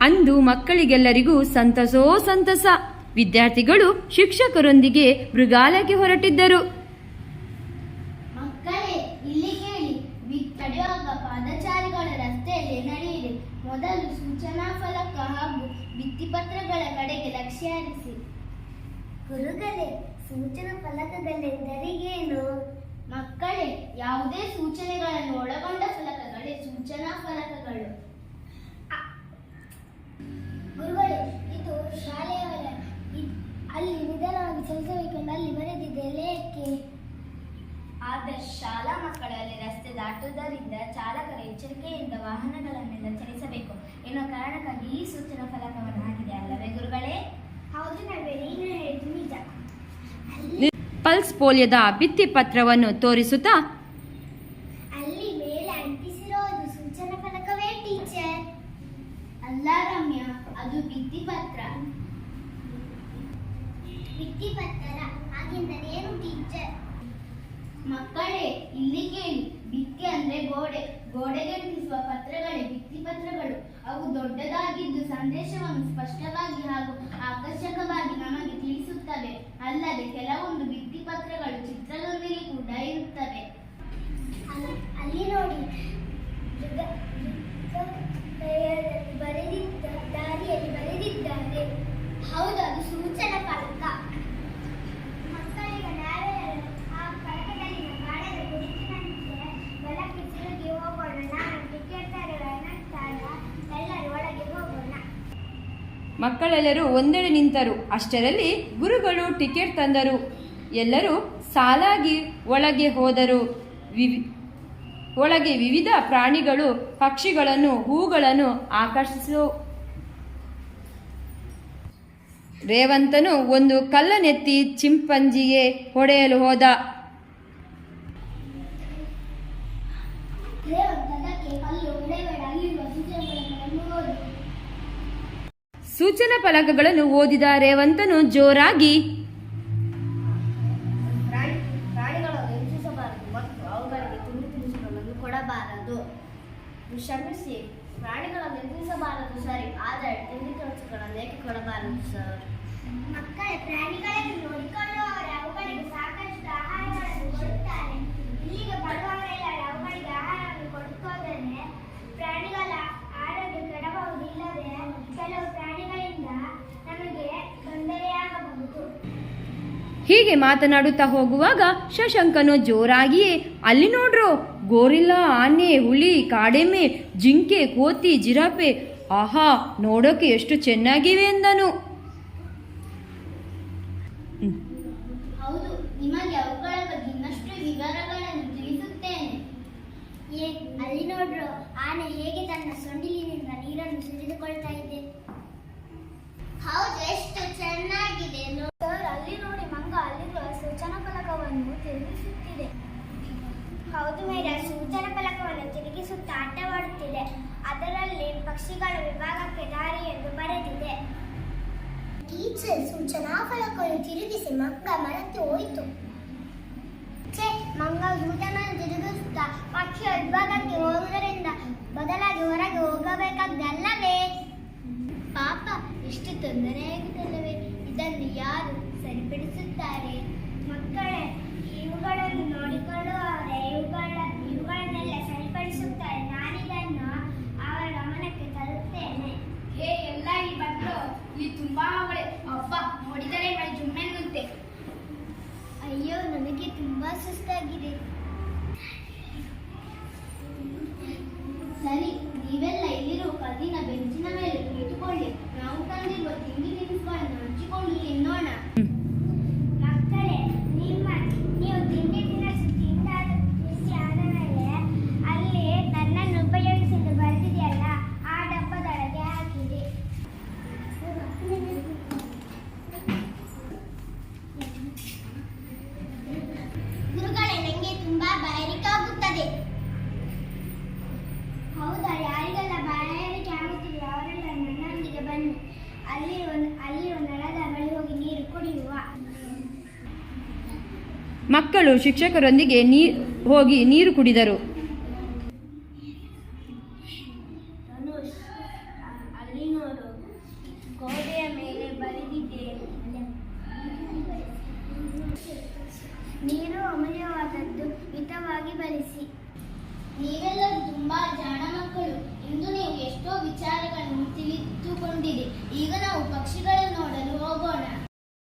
ಅಂದು ಮಕ್ಕಳಿಗೆಲ್ಲರಿಗೂ ಸಂತಸೋ ಸಂತಸ. ವಿದ್ಯಾರ್ಥಿಗಳು ಶಿಕ್ಷಕರೊಂದಿಗೆ ಮೃಗಾಲಯಕ್ಕೆ ಹೊರಟಿದ್ದರು. ಪಾದಚಾರಿಗಳ ರಸ್ತೆಯಲ್ಲಿ ನಡೆಯಿರಿ. ಮೊದಲು ಸೂಚನಾ ಫಲಕ ಹಾಗೂ ಭಿತ್ತಿಪತ್ರಗಳ ಕಡೆಗೆ ಲಕ್ಷ್ಯ ಹರಿಸಿ. ಗುರುಗಳೇ, ಸೂಚನಾ ಫಲಕಗಳೆಂದರೆ ಏನು ಮಕ್ಕಳೇ, ಯಾವುದೇ ಸೂಚನೆಗಳನ್ನು ಒಳಗೊಂಡ ಫಲಕಗಳೇ ಸೂಚನಾ ಫಲಕಗಳು. ಚಲಿಸಬೇಕೆಂದು ಅಲ್ಲಿ ಬರೆದಿದೆ ಲೇಖೆ. ಆದರೆ ಶಾಲಾ ಮಕ್ಕಳಲ್ಲಿ ರಸ್ತೆ ದಾಟುವುದರಿಂದ ಚಾಲಕರ ಎಚ್ಚರಿಕೆಯಿಂದ ವಾಹನಗಳನ್ನೆಲ್ಲ ಚಲಿಸಬೇಕು. ಎನ್ನುವ ಕಾರಣಕ್ಕಾಗಿ ಈ ಸೂಚನಾ ಫಲಕವನ್ನು ಹಾಕಿದೆ ಅಲ್ಲವೇ ಗುರುಗಳೇ? ಹೌದು ನಾವೇ ನೀನು ಹೇಳಿದ್ದು ನಿಜ. ಪಲ್ಸ್ ಪೋಲಿಯೋದ ಭಿತ್ತಿಪತ್ರವನ್ನು ತೋರಿಸುತ್ತಾ? ಅಲ್ಲಿ ಮೇಲೆ ಅಂಟಿಸಿರೋದು ಸೂಚನಾ ಫಲಕವೇ ಟೀಚರ್? ಅಲ್ಲ ರಮ್ಯ ಅದು ಭಿತ್ತಿಪತ್ರ ಭಿತ್ತಿಪತ್ರ ಹಾಗೆಂದರೆ ಏನು ಟೀಚರ್ ಮಕ್ಕಳೇ, ಇಲ್ಲಿ ಕೇಳಿ. ಭಿತ್ತಿ ಅಂದ್ರೆ ಗೋಡೆ. ಗೋಡೆಗೆ ಅಂಟಿಸುವ ಪತ್ರಗಳೇ ಭಿತ್ತಿಪತ್ರಗಳು. ಅವು ದೊಡ್ಡದಾಗಿದ್ದು ಸಂದೇಶವನ್ನು ಸ್ಪಷ್ಟವಾಗಿ ಹಾಗೂ ಆಕರ್ಷಕವಾಗಿ ನಮಗೆ ತಿಳಿಸುತ್ತವೆ ಅಲ್ಲದೆ ಕೆಲವೊಂದು ಭಿತ್ತಿಪತ್ರಗಳು ಚಿತ್ರದೊಂದಿಗೆ ಕೂಡ ಇರುತ್ತವೆ ಅಲ್ಲಿ ನೋಡಿ ಬರೆದಿದ್ದ ದಾರಿಯಲ್ಲಿ ಬರೆದಿದ್ದಾರೆ ಹೌದು ಅದು ಸೂಚನಾ ಫಲಕ ಮಕ್ಕಳಿಗೆ ನಾವೇ ಆ ಫಲಕದಲ್ಲಿನ ಗಾಢದ ಗುರುತಿನಂತೆ ಬಲಕ್ಕೆ ತಿರುಗಿ ಹೋಗೋಣ ನಾನು ಟಿಕೆಟ್ ನಂತರ ಎಲ್ಲರೂ ಒಳಗೆ ಹೋಗೋಣ ಮಕ್ಕಳೆಲ್ಲರೂ ಒಂದೆಡೆ ನಿಂತರು. ಅಷ್ಟರಲ್ಲಿ ಗುರುಗಳು ಟಿಕೆಟ್ ತಂದರು. ಎಲ್ಲರೂ ಸಾಲಾಗಿ ಒಳಗೆ ಹೋದರು. ವಿವಿ, ಒಳಗೆ ವಿವಿಧ ಪ್ರಾಣಿಗಳು, ಪಕ್ಷಿಗಳನ್ನು, ಹೂಗಳನ್ನು ಆಕರ್ಷಿಸು, ರೇವಂತನು ಒಂದು ಕಲ್ಲನೆತ್ತಿ ಚಿಂಪಂಜಿಗೆ ಹೊಡೆಯಲು ಹೋದ. ಅಲ್ಲಿ ಹೊಡೆಬೇಡ ಅಲ್ಲಿರುವ ಸೂಚನೆಗಳನ್ನು ಸೂಚನಾ ಫಲಕಗಳನ್ನು ಓದಿದ ರೇವಂತನು ಜೋರಾಗಿ. ಪ್ರಾಣಿ ಪ್ರಾಣಿಗಳನ್ನು ಹಿಂಸಿಸಬಾರದು ಮತ್ತು ಅವುಗಳಿಗೆ ತಿಂಡಿ ತಿನಿಸುಗಳನ್ನು ಕೊಡಬಾರದು. ಶ್ರಮಿಸಿ ಪ್ರಾಣಿಗಳನ್ನು ಸರಿ ಆದರೆ ತಿಂಡಿ ಏಕೆ ಕೊಡಬಾರದು ಸರ್? ಮಕ್ಕಳ ಪ್ರಾಣಿಗಳನ್ನು ನೋಡಿಕೊಳ್ಳುವವರು ಅವುಗಳಿಗೆ ಸಾಕಷ್ಟು ಆಹಾರಗಳನ್ನು ಕೊಡುತ್ತಾರೆ. ಇಲ್ಲಿಗೆ ಬರುವವರೆಲ್ಲ ಹೀಗೆ ಮಾತನಾಡುತ್ತಾ ಹೋಗುವಾಗ ಶಶಂಕನು ಜೋರಾಗಿಯೇ ಅಲ್ಲಿ ನೋಡ್ರು ಗೋರಿಲ್ಲ ಆನೆ ಹುಲಿ ಕಾಡೆಮ್ಮೆ ಜಿಂಕೆ ಕೋತಿ ಜಿರಾಪೆ ಆಹಾ ನೋಡೋಕೆ ಎಷ್ಟು ಚೆನ್ನಾಗಿವೆ ಎಂದನು ಹೌದು ನಿಮಗೆ ಅವುಗಳ ಬಗ್ಗೆ ಇನ್ನಷ್ಟು ವಿವರಗಳನ್ನು ತಿಳಿಸುತ್ತೇನೆ. ಏ ಅಲ್ಲಿ ನೋಡ್ರು ಆನೆ ಹೇಗೆ ತನ್ನ ಸೊಂಡಿಲಿನಿಂದ ನೀರನ್ನು ಸುರಿದುಕೊಳ್ತಾ ಇದೆ? ಹೌದು ಎಷ್ಟು ಚೆನ್ನಾಗಿದೆ ಸರ್ ಅಲ್ಲಿ ನೋಡಿ ಮಂಗ ಅಲ್ಲಿರುವ ಸೂಚನಾ ಫಲಕವನ್ನು ತಿರುಗಿಸುತ್ತಿದೆ ಹೌದು ಮೇಡ ಸೂಚನಾ ಫಲಕವನ್ನು ತಿರುಗಿಸುತ್ತಾ ಆಟವಾಡುತ್ತಿದೆ. ಅದರಲ್ಲಿ ಪಕ್ಷಿಗಳ ವಿಭಾಗಕ್ಕೆ ದಾರಿ ಎಂದು ಬರೆದಿದೆ. ಟೀಚರ್ ಸೂಚನಾ ಫಲಕವನ್ನು ತಿರುಗಿಸಿ ಮಂಗ ಮರೆತು ಹೋಯಿತು. ಛೇ ಮಂಗ ಸೂಚನಾ ತಿರುಗಿಸುತ್ತಾ ಪಕ್ಷಿಯ ವಿಭಾಗಕ್ಕೆ ಹೋಗುವುದರಿಂದ ಬದಲಾಗಿ ಹೊರಗೆ ಹೋಗಬೇಕಾದ್ದಲ್ಲವೇ? ಪಾಪ ಎಷ್ಟು ತೊಂದರೆಯಾಗಿದ್ದಲ್ಲವೇ ಇದನ್ನು ಯಾರು ಸರಿಪಡಿಸುತ್ತಾರೆ ನನಗೆ ತುಂಬಾ ಸುಸ್ತಾಗಿದೆ. ಸರಿ, ನೀವೆಲ್ಲ ಇಲ್ಲಿರುವ ಕದಿನ ಬೆಂಚಿನ ಮೇಲೆ ಕುಳಿತುಕೊಳ್ಳಿ. ನಾವು ತಂದಿರುವ ತಿಂಡಿ ತಿನಿಸುಗಳನ್ನು ಹಂಚಿಕೊಂಡು ತಿನ್ನೋಣ. ಮಕ್ಕಳು ಶಿಕ್ಷಕರೊಂದಿಗೆ ನೀ, ಹೋಗಿ ನೀರು ಕುಡಿದರು. ನೀರು ಅಮೂಲ್ಯವಾದದ್ದು. ಮಿತವಾಗಿ ಬಳಸಿ. ನೀವೆಲ್ಲರೂ ತುಂಬಾ ಜಾಣ ಮಕ್ಕಳು. ಇಂದು ನೀವು ಎಷ್ಟೋ ವಿಚಾರಗಳನ್ನು ತಿಳಿದುಕೊಂಡಿದೆ ಈಗ ನಾವು ಪಕ್ಷಿಗಳ